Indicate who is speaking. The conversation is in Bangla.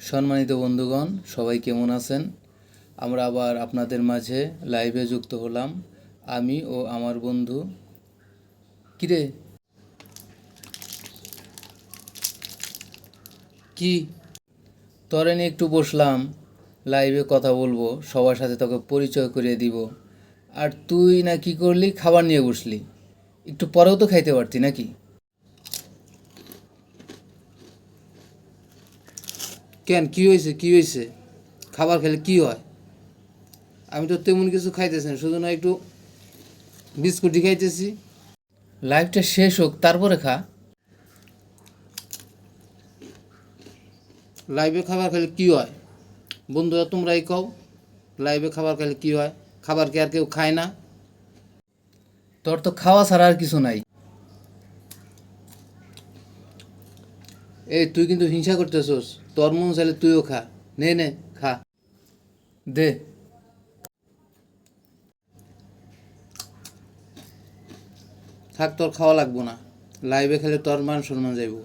Speaker 1: সম্মানিত বন্ধুগণ, সবাই কেমন আছেন? আমরা আবার আপনাদের মাঝে লাইভে যুক্ত হলাম। আমি ও আমার বন্ধু। কিরে কি? তরে নিয়ে একটু বসলাম। লাইভে কথা বলব, সবার সাথে তোকে পরিচয় করিয়ে দিব। আর তুই না কি করলি? খাবার নিয়ে বসলি। একটু পরেও তো খাইতে পারতি নাকি? কেন, কি হয়েছে কি হয়েছে? খাবার খেলে কি হয়? আমি তো তেমন কিছু খাইতেছি না, শুধু না একটু বিস্কুটই খাইতেছি। লাইফটা শেষ হোক, তারপরে খা। লাইভে খাবার খেলে কি হয়? বন্ধুরা, তোমরাই কও লাইভে খাবার খেলে কি হয়? খাবার কি আর কেউ খায় না? তোর তো খাওয়া ছাড়া আর কিছু নাই। এই, তুই কিন্তু হিংসা করতেছস। তোর মন চাইলে তুইও খা। নে নে, খা। দে। থাক, তোর খাওয়া লাগবো না। লাইভে খেলে তোর মান সম্মান যাইব।